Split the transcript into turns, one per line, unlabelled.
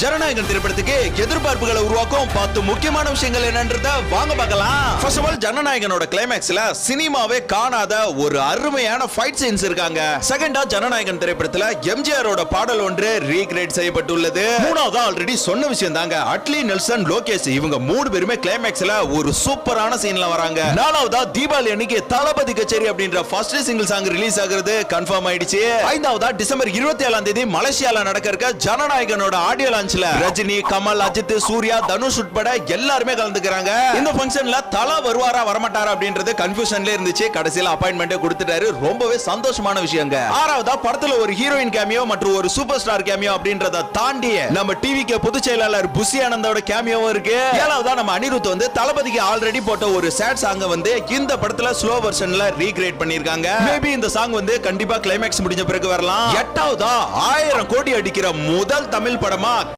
ஜனநாயகன் திரைப்படத்துக்கு எதிர்பார்ப்புகளை உருவாக்கும் பத்து முக்கியமான விஷயங்கள் என்னன்றத வாங்க பார்க்கலாம். ஃபர்ஸ்ட் ஆஃப் ஆல் ஜனநாயகனோட கிளைமேக்ஸ்ல சினிமாவே காணாத ஒரு அருமையான ஃபைட் சீன்ஸ் இருக்காங்க. செகண்டா ஜனநாயகன் திரைப்படத்துல எம்ஜிஆரோட பாடல் ஒன்று ரீக்ரியேட் செய்யப்பட்டுள்ளது. மூணாவது ஆல்ரெடி சொன்ன விஷயம் தாங்க அட்லி நெல்சன் லோகேஷ் இவங்க மூணு பேருமே கிளைமேக்ஸ்ல ஒரு சூப்பரான சீன்ல வராங்க. நாலாவதா தீபாவளி அன்னைக்கு தளபதி கச்சேரி அப்படின்ற ஃபர்ஸ்ட் சிங்கிள் சாங் ரிலீஸ் ஆகுறது கன்ஃபார்ம் ஆயிடுச்சு. ஐந்தாவதா டிசம்பர் இருபத்தி ஏழாம் தேதி மலேசியால நடக்க இருக்க ஜனநாயகனோட ஆடியோ லான்ச்ல ரஜினி கமல் அஜித் சூர்யா தனுஷ் உட்பட எல்லாருமே கலந்துக்கிறாங்க. இந்த ஃபங்க்ஷன்ல தலா வருவாரா வரமாட்டாரா அப்படின்றது கன்ஃபியூஷன்ல இருந்துச்சு. கடைசியில அப்பாயின்மெண்ட் கொடுத்துட்டாரு. ரொம்பவே சந்தோஷமான விஷயங்க. ஆறாவதா படத்துல ஒரு ஹீரோயின் கேமியோ மற்றும் ஒரு சூப்பர் ஸ்டார் கேமியோ அப்படின்றத தாண்டி நம்ம டிவிக்கு பொதுச் செயலாளர் புசி ஆனந்தோட கேமியோவும் இருக்கு. ஏழாவதா நம்ம அனிருத் வந்து தளபதிக்கு ஆல்ரெடி போட்ட ஒரு சேட் சாங்க வந்து இந்த படத்துல ஸ்லோ வெர்ஷன்ல ரீக்ரியேட் பண்ணிருக்காங்க மேபி இந்த சாங் வந்து கண்டிப்பா கிளைமேக்ஸ் முடிஞ்ச பிறகு வரலாம். எட்டாவதா ஆயிரம் கோடி அடிக்கிற முதல் தமிழ் படமா